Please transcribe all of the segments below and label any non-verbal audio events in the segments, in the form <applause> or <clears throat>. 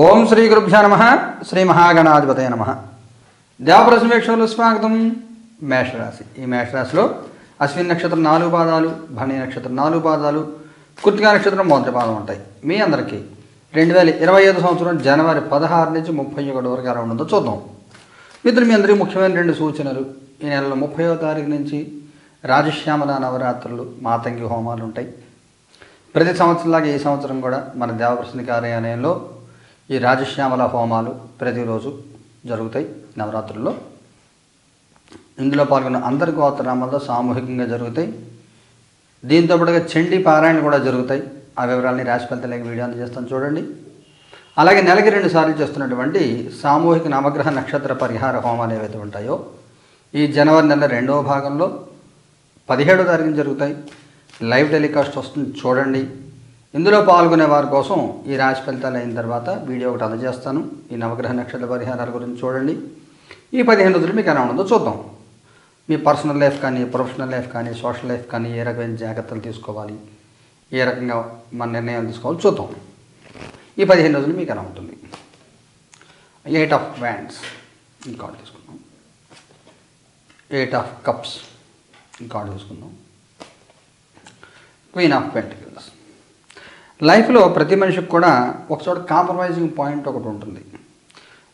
ఓం శ్రీ గురుభ్యో నమ శ్రీ మహాగణాధిపతయ నమ. దేవప్రసమేక్షలు స్వాగతం. మేషరాశి. ఈ మేషరాశిలో అశ్విన్ నక్షత్రం నాలుగు పాదాలు భణి నక్షత్రం నాలుగు పాదాలు కృతికా నక్షత్రం మొదటి పాదం ఉంటాయి. మీ అందరికీ రెండు వేల ఇరవై ఐదు సంవత్సరం జనవరి పదహారు నుంచి ముప్పై ఒకటి వరకు ఎలా ఉండదో చూద్దాం. మిత్రులు మీ అందరికీ ముఖ్యమైన రెండు సూచనలు. ఈ నెలలో ముప్పయో తారీఖు నుంచి రాజశ్యామల నవరాత్రులు మాతంగి హోమాలు ఉంటాయి. ప్రతి సంవత్సరంలాగా ఈ సంవత్సరం కూడా మన దేవప్రసన్న కార్యాలయంలో ఈ రాజశ్యామల హోమాలు ప్రతిరోజు జరుగుతాయి నవరాత్రుల్లో. ఇందులో పాల్గొన్న అందరి గోత్రనామాల్లో సామూహికంగా జరుగుతాయి. దీంతో పాటుగా చండీ పారాయణ కూడా జరుగుతాయి. ఆ వివరాలని రాశి ఫలితాలకి వీడియో అందజేస్తాను చూడండి. అలాగే నెలకి రెండు సార్లు చేస్తున్నటువంటి సామూహిక నవగ్రహ నక్షత్ర పరిహార హోమాలు ఏవైతే ఉంటాయో ఈ జనవరి నెల రెండవ భాగంలో పదిహేడో తారీఖున జరుగుతాయి. లైవ్ టెలికాస్ట్ వస్తుంది చూడండి. ఇందులో పాల్గొనే వారి కోసం ఈ రాశి ఫలితాలు అయిన తర్వాత వీడియో ఒకటి అందజేస్తాను. ఈ నవగ్రహ నక్షత్ర పరిహారాల గురించి చూడండి. ఈ పదిహేను రోజులు మీకు ఎలా ఉండదో చూద్దాం. మీ పర్సనల్ లైఫ్ కానీ ప్రొఫెషనల్ లైఫ్ కానీ సోషల్ లైఫ్ కానీ ఏ రకమైన జాగ్రత్తలు తీసుకోవాలి? ఏ రకంగా మన నిర్ణయాలు తీసుకోవాలి చూద్దాం. ఈ పదిహేను రోజులు మీకు ఎలా ఉంటుంది? ఎయిట్ ఆఫ్ వ్యాండ్స్ ఇంకోటి తీసుకుందాం. ఎయిట్ ఆఫ్ కప్స్ ఇంకోటి తీసుకుందాం. క్వీన్ ఆఫ్ పెంటికల్స్ లైఫ్లో ప్రతి మనిషికి కూడా ఒకచోట కాంప్రమైజింగ్ పాయింట్ ఒకటి ఉంటుంది.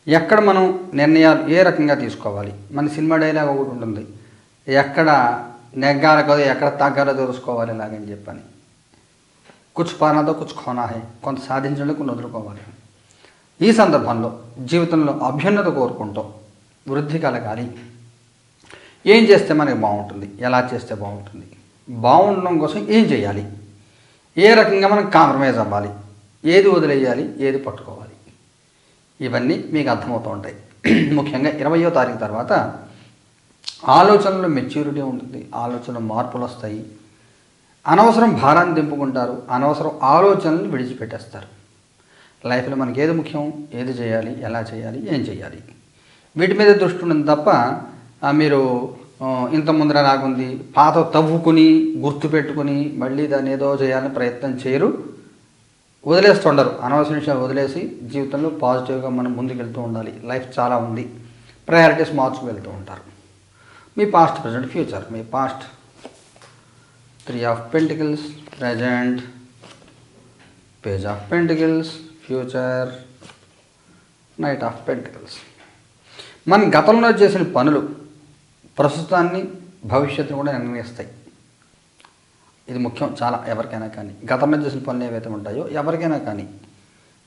ఎక్కడ మనం నిర్ణయాలు ఏ రకంగా తీసుకోవాలి? మన సినిమా డైలాగ్ ఒకటి ఉంటుంది. ఎక్కడ నెగ్గాల కదా ఎక్కడ తగ్గాలో తెలుసుకోవాలి ఇలాగని చెప్పని. కుచ్ పానాతో కుచ్ ఖోనా హై కొంత సాధించడానికి కొన్ని వదులుకోవాలి. ఈ సందర్భంలో జీవితంలో అభ్యున్నత కోరుకుంటూ వృద్ధి కలగాలి. ఏం చేస్తే మనకి బాగుంటుంది? ఎలా చేస్తే బాగుంటుంది? బాగుండడం కోసం ఏం చేయాలి? ఏ రకంగా మనం కాంప్రమైజ్ అవ్వాలి? ఏది వదిలేయాలి? ఏది పట్టుకోవాలి? ఇవన్నీ మీకు అర్థమవుతూ ఉంటాయి. <clears throat> ముఖ్యంగా ఇరవయో తారీఖు తర్వాత ఆలోచనలో మెచ్యూరిటీ ఉంటుంది. ఆలోచనలు మార్పులు వస్తాయి. అనవసరం భారాన్ని దింపుకుంటారు. అనవసరం ఆలోచనలు విడిచిపెట్టేస్తారు. లైఫ్లో మనకి ఏది ముఖ్యం? ఏది చేయాలి? ఎలా చేయాలి? ఏం చేయాలి? వీటి మీద దృష్టి ఉన్నది తప్ప మీరు ఇంత ముందర నాకుంది. పాత తవ్వుకుని గుర్తు పెట్టుకుని మళ్ళీ దాన్ని ఏదో చేయాలని ప్రయత్నం చేయరు. వదిలేస్తుండరు. అనవసర విషయాలు వదిలేసి జీవితంలో పాజిటివ్గా మనం ముందుకెళ్తూ ఉండాలి. లైఫ్ చాలా ఉంది. ప్రయారిటీస్ మార్చుకు వెళ్తూ ఉంటారు. మీ past present future. Me past. Three of pentacles present. Page of pentacles future. Knight of pentacles. మన గతంలో చేసిన పనులు ప్రస్తుతాన్ని భవిష్యత్తును కూడా నిర్ణయిస్తాయి. ఇది ముఖ్యం చాలా ఎవరికైనా కానీ. గతంలో చేసిన పనులు ఏవైతే ఉంటాయో ఎవరికైనా కానీ.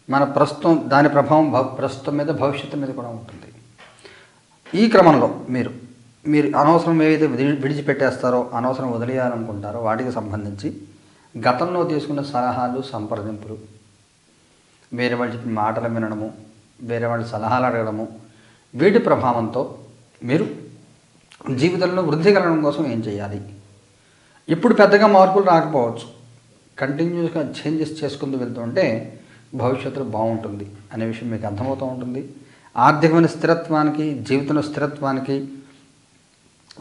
మన ప్రస్తుతం దాని ప్రభావం భవ ప్రస్తుతం మీద భవిష్యత్తు మీద కూడా ఉంటుంది. ఈ క్రమంలో మీరు మీరు అనవసరం ఏవైతే విడిచిపెట్టేస్తారో అనవసరం వదిలేయాలనుకుంటారో వాటికి సంబంధించి గతంలో తీసుకున్న సలహాలు సంప్రదింపులు వేరే వాళ్ళు చెప్పిన మాటలు వినడము వేరే వాళ్ళ సలహాలు అడగడము వీటి ప్రభావంతో మీరు జీవితంలో వృద్ధి కలగడం కోసం ఏం చేయాలి? ఇప్పుడు పెద్దగా మార్పులు రాకపోవచ్చు. కంటిన్యూస్గా చేంజెస్ చేసుకుంటూ వెళ్తుంటే భవిష్యత్తులో బాగుంటుంది అనే విషయం మీకు అర్థమవుతూ ఉంటుంది. ఆర్థికమైన స్థిరత్వానికి జీవితంలో స్థిరత్వానికి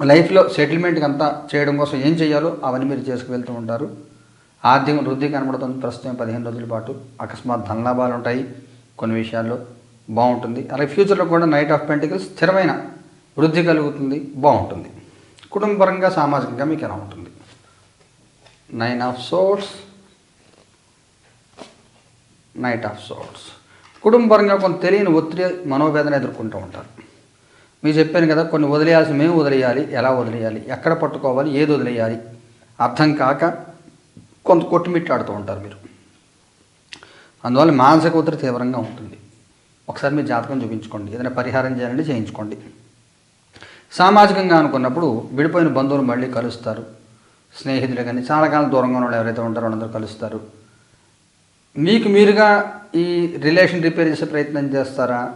లైఫ్లో సెటిల్మెంట్కి అంతా చేయడం కోసం ఏం చేయాలో అవన్నీ మీరు చేసుకు వెళ్తూ ఉంటారు. ఆర్థిక వృద్ధి కనబడుతుంది. ప్రస్తుతం పదిహేను రోజుల పాటు అకస్మాత్ ధనలాభాలు ఉంటాయి కొన్ని విషయాల్లో. బాగుంటుంది. అలాగే ఫ్యూచర్లో కూడా నైట్ ఆఫ్ పెంటికల్ స్థిరమైన వృద్ధి కలుగుతుంది బాగుంటుంది. కుటుంబపరంగా సామాజికంగా మీకు ఎలా ఉంటుంది? Nine of swords knight of swords కుటుంబపరంగా కొంత తెలియని ఒత్తిడి మనోవేదన ఎదుర్కొంటూ ఉంటారు. మీరు చెప్పాను కదా కొన్ని వదిలేయాల్సి మేము వదిలేయాలి. ఎలా వదిలేయాలి? ఎక్కడ పట్టుకోవాలి? ఏది వదిలేయాలి? అర్థం కాక కొంత కొట్టుమిట్టాడుతూ ఉంటారు మీరు. అందువల్ల మానసిక ఒత్తిడి తీవ్రంగా ఉంటుంది. ఒకసారి మీ జాతకం చూపించుకోండి. ఏదైనా పరిహారం చేయాలంటే చేయించుకోండి. సామాజికంగా అనుకున్నప్పుడు విడిపోయిన బంధువులు మళ్ళీ కలుస్తారు. స్నేహితులు కానీ చాలా కాలం దూరంగా ఉన్న వాళ్ళు ఎవరైతే ఉంటారో వాళ్ళందరూ కలుస్తారు. మీకు మీరుగా ఈ రిలేషన్ రిపేర్ చేసే ప్రయత్నం చేస్తారా?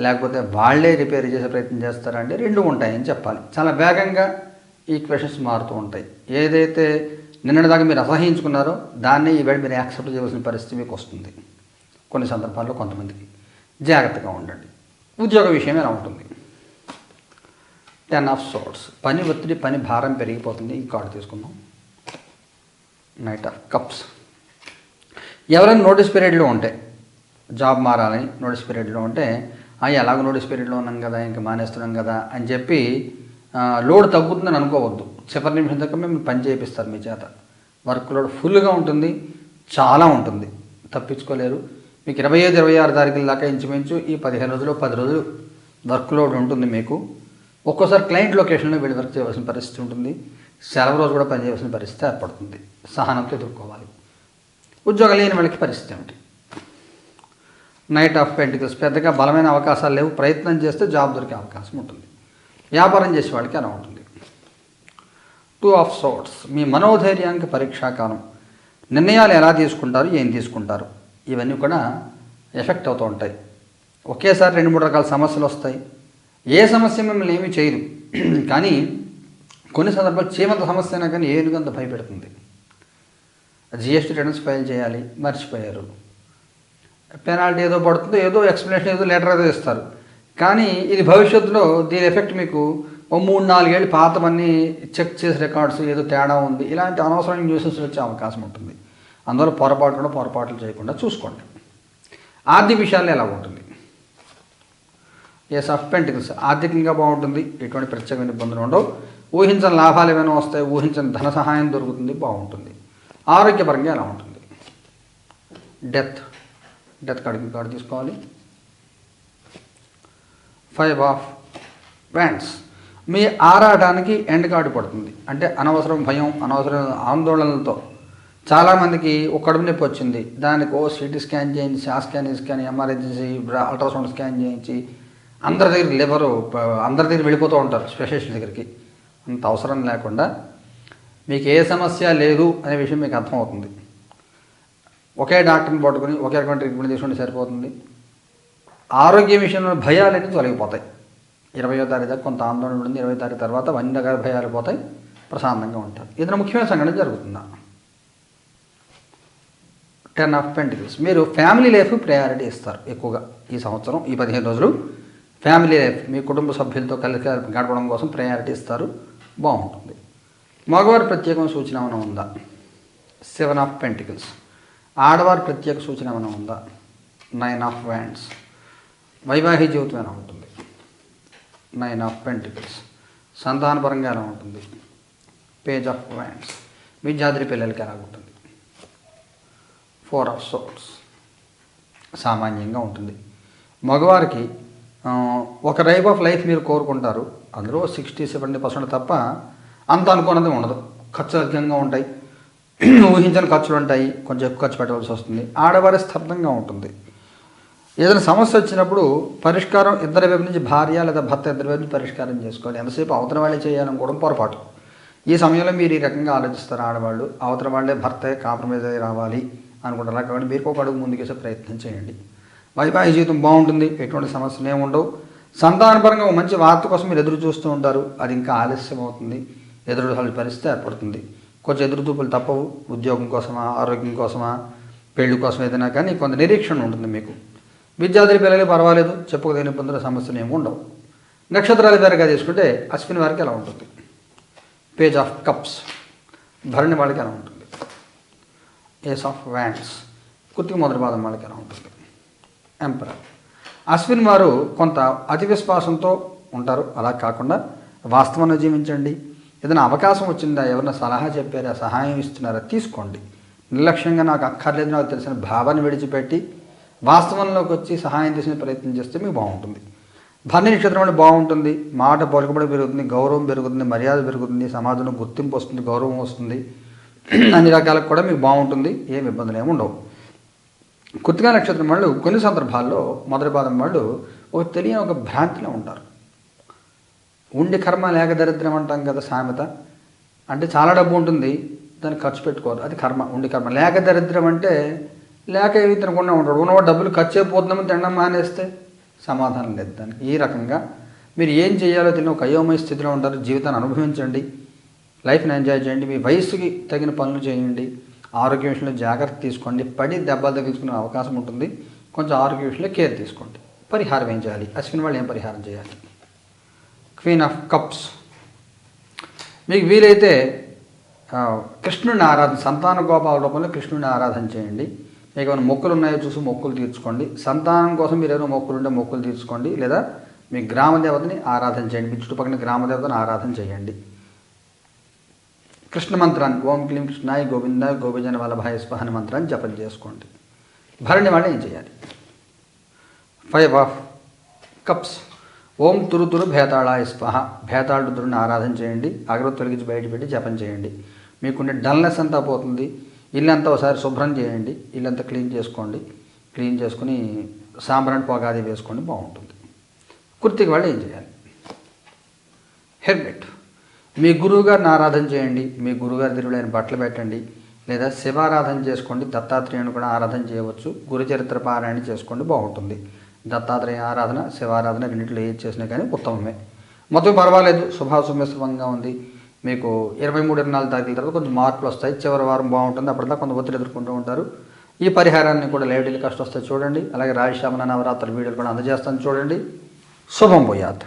లేకపోతే వాళ్ళే రిపేర్ చేసే ప్రయత్నం చేస్తారా అంటే రెండు ఉంటాయని చెప్పాలి. చాలా వేగంగా ఈక్వేషన్స్ మారుతూ ఉంటాయి. ఏదైతే నిన్నటిదాకా మీరు అసహించుకున్నారో దాన్ని ఈవేళ మీరు యాక్సెప్ట్ చేయవలసిన పరిస్థితి మీకు వస్తుంది. కొన్ని సందర్భాల్లో కొంతమందికి జాగ్రత్తగా ఉండండి. ఉద్యోగ విషయం ఎలా ఉంటుంది? టెన్ ఆఫ్ సోర్ట్స్ పని ఒత్తిడి పని భారం పెరిగిపోతుంది. ఈ కార్డు తీసుకుందాం. నైట్ ఆఫ్ కప్స్ ఎవరైనా నోటీస్ పీరియడ్లో ఉంటే జాబ్ మారాలని నోటీస్ పీరియడ్లో ఉంటే "ఆ, ఎలాగో నోటీస్ పీరియడ్లో ఉన్నాం కదా ఇంకా మానేస్తున్నాం కదా అని చెప్పి లోడ్ తగ్గుతుందని అనుకోవద్దు. చివరి నిమిషం దాకా మేము పని చేపిస్తారు మీ చేత. వర్క్ లోడ్ ఫుల్గా ఉంటుంది. చాలా ఉంటుంది. తప్పించుకోలేరు. మీకు ఇరవై ఐదు ఇరవై ఆరు తారీఖుల దాకా ఇంచుమించు ఈ పదిహేను రోజులు పది రోజులు వర్క్ లోడ్ ఉంటుంది మీకు. ఒక్కోసారి క్లయింట్ లొకేషన్లో వెళ్ళి వర్క్ చేయవలసిన పరిస్థితి ఉంటుంది. సెలవు రోజు కూడా పనిచేయవలసిన పరిస్థితి ఏర్పడుతుంది. సహనంతో ఎదుర్కోవాలి. ఉద్యోగం లేని వాళ్ళకి పరిస్థితి ఏమిటి? నైట్ ఆఫ్ పెంటికల్స్ పెద్దగా బలమైన అవకాశాలు లేవు. ప్రయత్నం చేస్తే జాబ్ దొరికే అవకాశం ఉంటుంది. వ్యాపారం చేసే వాళ్ళకి అలా ఉంటుంది. టూ ఆఫ్ సోర్ట్స్ మీ మనోధైర్యానికి పరీక్షాకాలం. నిర్ణయాలు ఎలా తీసుకుంటారు? ఏం తీసుకుంటారు? ఇవన్నీ కూడా ఎఫెక్ట్ అవుతూ ఉంటాయి. ఒకేసారి రెండు మూడు రకాల సమస్యలు వస్తాయి. ఏ సమస్య మిమ్మల్ని ఏమీ చేయదు. కానీ కొన్ని సందర్భాలు చీమంత సమస్య అయినా కానీ ఏనుగంత భయపెడుతుంది. జిఎస్టీ రిటర్న్స్ ఫైల్ చేయాలి మర్చిపోయారు. పెనాల్టీ ఏదో పడుతుందో ఏదో ఎక్స్ప్లెనేషన్ ఏదో లెటర్ ఏదో ఇస్తారు. కానీ ఇది భవిష్యత్తులో దీని ఎఫెక్ట్ మీకు ఓ మూడు నాలుగేళ్ళు పాతవన్నీ చెక్ చేసే రికార్డ్స్ ఏదో తేడా ఉంది. ఇలాంటి అనవసరమైన న్యూసెస్ వచ్చే అవకాశం ఉంటుంది. అందువల్ల పొరపాటు కూడా పొరపాట్లు చేయకుండా చూసుకోండి. ఆర్థిక విషయాల్లో ఎలా ఉంటుంది? ఎస్ ఆఫ్ పెంటికల్స్ ఆర్థికంగా బాగుంటుంది ఎటువంటి ప్రత్యేకమైన ఇబ్బందులు ఉండవు. ఊహించని లాభాలు ఏమైనా వస్తాయి ఊహించని ధన సహాయం దొరుకుతుంది బాగుంటుంది. ఆరోగ్యపరంగా ఎలా ఉంటుంది? డెత్. డెత్ కార్డు కార్డు తీసుకోవాలి. Five of wands. మీ ఆరాటానికి ఎండ్ కార్డు పడుతుంది. అంటే అనవసరం భయం అనవసరం ఆందోళనలతో. చాలామందికి ఒక కడుపు నొప్పి వచ్చింది. దానికి ఓ సిటీ స్కాన్ చేయించి ఆ స్కాన్ ఈ స్కాన్ ఎంఆర్ఐ చేసి అల్ట్రాసౌండ్ స్కాన్ చేయించి అందరి దగ్గర లివరు అందరి దగ్గర వెళ్ళిపోతూ ఉంటారు స్పెషలిస్ట్ దగ్గరికి. అంత అవసరం లేకుండా మీకు ఏ సమస్య లేదు అనే విషయం మీకు అర్థమవుతుంది. ఒకే డాక్టర్ని పట్టుకుని ఒకే రకమైన ట్రీట్మెంట్ తీసుకుంటే సరిపోతుంది. ఆరోగ్య విషయంలో భయాలన్నీ తొలగిపోతాయి. ఇరవయో తారీఖు దాకా కొంత ఆందోళన ఉంటుంది. ఇరవై తారీఖు తర్వాత అన్ని రకాల భయాలు పోతాయి. ప్రశాంతంగా ఉంటారు. ఏదైనా ముఖ్యమైన సంఘటన జరుగుతుందా? టెన్ ఆఫ్ పెంటికల్స్ మీరు ఫ్యామిలీ లైఫ్ ప్రయారిటీ ఇస్తారు ఎక్కువగా ఈ సంవత్సరం ఈ పదిహేను రోజులు. ఫ్యామిలీ లైఫ్ మీ కుటుంబ సభ్యులతో కలిసి గడపడం కోసం ప్రయారిటీ ఇస్తారు. బాగుంటుంది. మగవారి ప్రత్యేకమైన సూచన ఏమైనా ఉందా? సెవెన్ ఆఫ్ పెంటికల్స్ ఆడవారి ప్రత్యేక సూచన ఏమైనా ఉందా? నైన్ ఆఫ్ వ్యాండ్స్ వైవాహిక జీవితం ఎలా ఉంటుంది? నైన్ ఆఫ్ పెంటికల్స్ సంతానపరంగా ఎలా ఉంటుంది? పేజ్ ఆఫ్ వ్యాండ్స్ విద్యార్థి పిల్లలకి ఎలా ఉంటుంది? ఫోర్ ఆఫ్ సోట్స్ సామాన్యంగా ఉంటుంది. మగవారికి ఒక రైప్ ఆఫ్ లైఫ్ మీరు కోరుకుంటారు. అందులో సిక్స్టీ సెవెంటీ పర్సెంట్ తప్ప అంత అనుకున్నది ఉండదు. ఖర్చు అధికంగా ఉంటాయి. <clears throat> ఊహించని ఖర్చులు ఉంటాయి. కొంచెం ఎక్కువ ఖర్చు పెట్టవలసి వస్తుంది. ఆడవారి స్తబ్దంగా ఉంటుంది. ఏదైనా సమస్య వచ్చినప్పుడు పరిష్కారం ఇద్దరి వైపు నుంచి భార్య లేదా భర్త ఇద్దరి వైపు నుంచి పరిష్కారం చేసుకోవాలి. ఎంతసేపు అవతల వాళ్ళే చేయాలనుకోవడం పొరపాటు. ఈ సమయంలో మీరు ఈ రకంగా ఆలోచిస్తారు ఆడవాళ్ళు. అవతల వాళ్ళే భర్తే కాంప్రమైజ్ అయ్యి రావాలి అనుకుంటారు. కాబట్టి మీరు ఒక అడుగు ముందుకేసే ప్రయత్నం చేయండి. వైవాహిక జీవితం బాగుంటుంది ఎటువంటి సమస్యలు ఏముండవు ఉండవు. సంతానపరంగా మంచి వార్త కోసం మీరు ఎదురు చూస్తూ ఉంటారు. అది ఇంకా ఆలస్యం అవుతుంది ఎదురు చూడాల్సిన పరిస్థితి ఏర్పడుతుంది. కొంచెం ఎదురుదూపులు తప్పవు. ఉద్యోగం కోసమా ఆరోగ్యం కోసమా పెళ్ళి కోసం ఏదైనా కానీ కొంత నిరీక్షణ ఉంటుంది మీకు. విద్యార్థుల పిల్లలు పర్వాలేదు. చెప్పుకోదగిన ఇబ్బందుల సమస్యలు ఏమి ఉండవు. నక్షత్రాల పేరుగా తీసుకుంటే అశ్విని వారికి ఎలా ఉంటుంది. Page of cups. భరణి వాళ్ళకి ఎలా ఉంటుంది. Ace of wands. కుర్తికి మొదటి పాదం వాళ్ళకి ఎలా ఉంటుంది. ఎంపరర్ అశ్విన్ వారు కొంత అతి విశ్వాసంతో ఉంటారు. అలా కాకుండా వాస్తవాన్ని జీవించండి. ఏదైనా అవకాశం వచ్చిందా? ఎవరైనా సలహా చెప్పారా? సహాయం ఇస్తున్నారా? తీసుకోండి. నిర్లక్ష్యంగా నాకు అక్కర్లేదు నాకు తెలిసిన భావాన్ని విడిచిపెట్టి వాస్తవంలోకి వచ్చి సహాయం చేసిన ప్రయత్నం చేస్తే మీకు బాగుంటుంది. భరణి నక్షత్రం అంటే బాగుంటుంది. మాట పలుకుబడి పెరుగుతుంది గౌరవం పెరుగుతుంది మర్యాద పెరుగుతుంది సమాజంలో గుర్తింపు వస్తుంది గౌరవం వస్తుంది. <clears throat> అన్ని రకాలకు కూడా మీకు బాగుంటుంది. ఏమి ఇబ్బందులు ఏమి ఉండవు. కృతికా నక్షత్రం వాళ్ళు కొన్ని సందర్భాల్లో మొదటి పాదం వాళ్ళు ఒక తెలియని ఒక భ్రాంతిలో ఉంటారు. ఉండి కర్మ లేక దరిద్రం అంటాం కదా సామెత. అంటే చాలా డబ్బు ఉంటుంది దాన్ని ఖర్చు పెట్టుకోరు అది కర్మ ఉండి కర్మ. లేక దరిద్రం అంటే లేక ఏవి తినకుండా ఉంటాడు ఉన్నవాడు డబ్బులు ఖర్చు అయిపోతున్నామని తినడం మానేస్తే సమాధానం లేదు దానికి. ఈ రకంగా మీరు ఏం చేయాలో తెలియని ఒక అయోమయ స్థితిలో ఉంటారు. జీవితాన్ని అనుభవించండి. లైఫ్ని ఎంజాయ్ చేయండి. మీ వయసుకి తగిన పనులు చేయండి. ఆరోగ్య విషయంలో జాగ్రత్త తీసుకోండి. పడి దెబ్బలు తగ్గించుకునే అవకాశం ఉంటుంది. కొంచెం ఆరోగ్య విషయంలో కేర్ తీసుకోండి. పరిహారం ఏం చేయాలి? అశ్విన్ వాళ్ళు ఏం పరిహారం చేయాలి? Queen of cups. మీకు వీలైతే కృష్ణుడిని కృష్ణుని ఆరాధన సంతాన గోపాల రూపంలో కృష్ణుని ఆరాధన చేయండి. మీకు ఏమైనా మొక్కులు ఉన్నాయో చూసి మొక్కులు తీర్చుకోండి. సంతానం కోసం మీరు ఏమైనా మొక్కులు ఉంటే మొక్కులు తీర్చుకోండి. లేదా మీ గ్రామ దేవతని ఆరాధన చేయండి. మీ చుట్టుపక్కల గ్రామ దేవతని ఆరాధన చేయండి. కృష్ణ మంత్రాన్ని ఓం క్లీం కృష్ణాయ గోవింద గోవిందన వల్లభాయ స్వహన మంత్రాన్ని జపం చేసుకోండి. భరణి వాళ్ళు ఏం చేయాలి? ఫైవ్ ఆఫ్ కప్స్ ఓం తురు తురు భేతాళాయ స్వహ భేతాళుడు తురుని ఆరాధన చేయండి. అగరవత్తి తొలగించి బయట పెట్టి జపం చేయండి. మీకుండే డల్నెస్ అంతా పోతుంది? ఇల్లంతా ఒకసారి శుభ్రం చేయండి. ఇల్లంతా క్లీన్ చేసుకోండి. క్లీన్ చేసుకుని సాంబ్రాన్ పొగాది వేసుకోండి బాగుంటుంది. కుర్తికి వాళ్ళు ఏం చేయాలి? హెల్మెట్. మీ గురువుగారిని ఆరాధన చేయండి మీ గురుగారి తిరుగులైన బట్టలు పెట్టండి లేదా శివారాధన చేసుకోండి దత్తాత్రేయుని కూడా ఆరాధన చేయవచ్చు గురుచరిత్ర పారాయణ చేసుకోండి బాగుంటుంది. దత్తాత్రేయ ఆరాధన శివారాధన రెండింటిలో ఏది చేసినా కానీ ఉత్తమమే. మొత్తం పర్వాలేదు శుభాశుభ్యశ్రమంగా ఉంది. మీకు ఇరవై మూడు ఇరవై నాలుగు తారీఖుల తర్వాత కొంచెం మార్పులు వస్తాయి చివరి వారం బాగుంటుంది అప్పటిదాకా కొంత ఒత్తిడి ఎదుర్కొంటూ ఉంటారు. ఈ పరిహారాన్ని కూడా లైవ్ టెలికాస్ట్ వస్తే చూడండి అలాగే రాజశ్యామన నవరాత్రుల వీడియోలు కూడా అందజేస్తాను చూడండి. శుభం పోయాత్